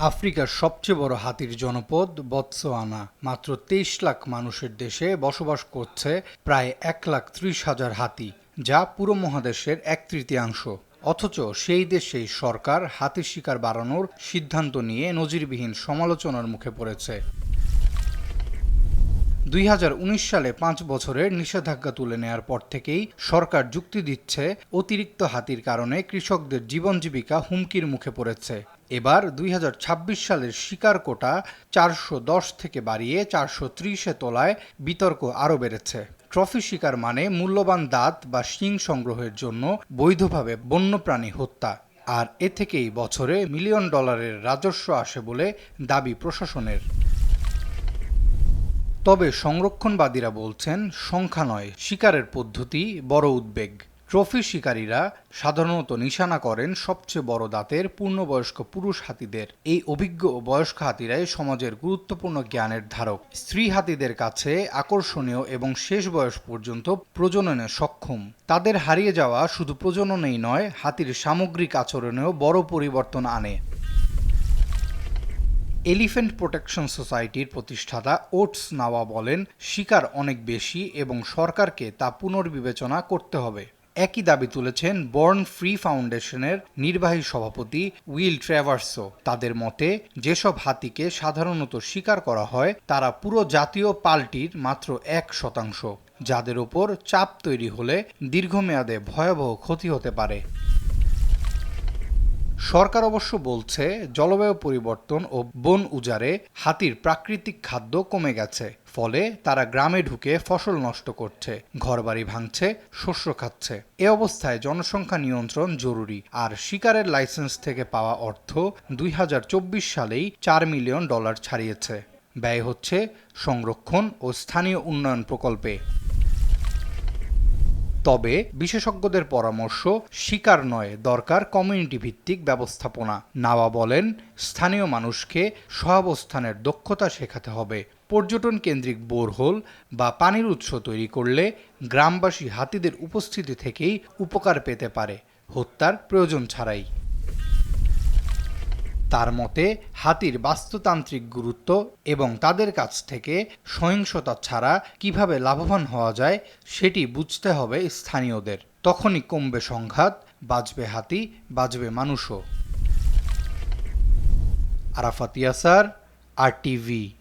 আফ্রিকার সবচেয়ে বড় হাতির জনপদ বতসোয়ানা মাত্র তেইশ লাখ মানুষের দেশে বসবাস করছে প্রায় এক লাখ ত্রিশ হাজার হাতি, যা পুরো মহাদেশের এক তৃতীয়াংশ। অথচ সেই দেশেই সরকার হাতির শিকার বাড়ানোর সিদ্ধান্ত নিয়ে নজিরবিহীন সমালোচনার মুখে পড়েছে। দুই হাজার উনিশ সালে পাঁচ বছরের নিষেধাজ্ঞা তুলে নেয়ার পর থেকেই সরকার যুক্তি দিচ্ছে, অতিরিক্ত হাতির কারণে কৃষকদের জীবন জীবিকা হুমকির মুখে পড়েছে। এবার দুই হাজার ছাব্বিশ সালের শিকার কোটা চারশো দশ থেকে বাড়িয়ে চারশো ত্রিশে তোলায় বিতর্ক আরও বেড়েছে। ট্রফি শিকার মানে মূল্যবান দাঁত বা শিং সংগ্রহের জন্য বৈধভাবে বন্যপ্রাণী হত্যা। আর এ থেকেই বছরে মিলিয়ন ডলারের রাজস্ব আসে বলে দাবি প্রশাসনের। তবে সংরক্ষণবাদীরা বলছেন, সংখ্যা নয়, শিকারের পদ্ধতি বড় উদ্বেগ। ট্রফি শিকারীরা সাধারণত নিশানা করেন সবচেয়ে বড় দাঁতের পূর্ণবয়স্ক পুরুষ হাতিদের। এই অভিজ্ঞ বয়স্ক হাতিরাই সমাজের গুরুত্বপূর্ণ জ্ঞানের ধারক। স্ত্রী হাতিদের কাছে আকর্ষণীয় এবং শেষ বয়স পর্যন্ত প্রজননে সক্ষম। তাদের হারিয়ে যাওয়া শুধু প্রজননেই নয়, হাতির সামগ্রিক আচরণেও বড় পরিবর্তন আনে। এলিফ্যান্ট প্রোটেকশন সোসাইটির প্রতিষ্ঠাতা ওটস নাওয়া বলেন, শিকার অনেক বেশি এবং সরকারকে তা পুনর্বিবেচনা করতে হবে। একই দাবি তুলেছেন বর্ন ফ্রি ফাউন্ডেশনের নির্বাহী সভাপতি উইল ট্রেভার্সো তাদের মতে, যেসব হাতিকে সাধারণত শিকার করা হয়, তারা পুরো জাতীয় পাল্টির মাত্র এক শতাংশ। যাদের ওপর চাপ তৈরি হলে দীর্ঘমেয়াদে ভয়াবহ ক্ষতি হতে পারে। সরকার অবশ্য বলছে, জলবায়ু পরিবর্তন ও বন উজাড়ে হাতির প্রাকৃতিক খাদ্য কমে গেছে, ফলে তারা গ্রামে ঢুকে ফসল নষ্ট করছে, ঘরবাড়ি ভাঙছে, শস্য খাচ্ছে। এ অবস্থায় জনসংখ্যা নিয়ন্ত্রণ জরুরি, আর শিকারের লাইসেন্স থেকে পাওয়া অর্থ দুই হাজার চব্বিশ সালেই চার মিলিয়ন ডলার ছাড়িয়েছে। ব্যয় হচ্ছে সংরক্ষণ ও স্থানীয় উন্নয়ন প্রকল্পে। তবে বিশেষজ্ঞদের পরামর্শ, শিকার নয়, দরকার কমিউনিটি ভিত্তিক ব্যবস্থাপনা। নাওয়া বলেন, স্থানীয় মানুষকে সহাবস্থানের দক্ষতা শেখাতে হবে। পর্যটন কেন্দ্রিক বোরহোল বা পানির উৎস তৈরি করলে গ্রামবাসী হাতিদের উপস্থিতি থেকেই উপকার পেতে পারে। হত্যার প্রয়োজন ছাড়াই। তার মতে, হাতির বাস্তুতান্ত্রিক গুরুত্ব এবং তাদের কাছ থেকে সহিংসতা ছাড়া কীভাবে লাভবান হওয়া যায়, সেটি বুঝতে হবে স্থানীয়দের। তখনই কমবে সংঘাত, বাঁচবে হাতি, বাঁচবে মানুষও। আরাফাতিয়াসার আর টিভি।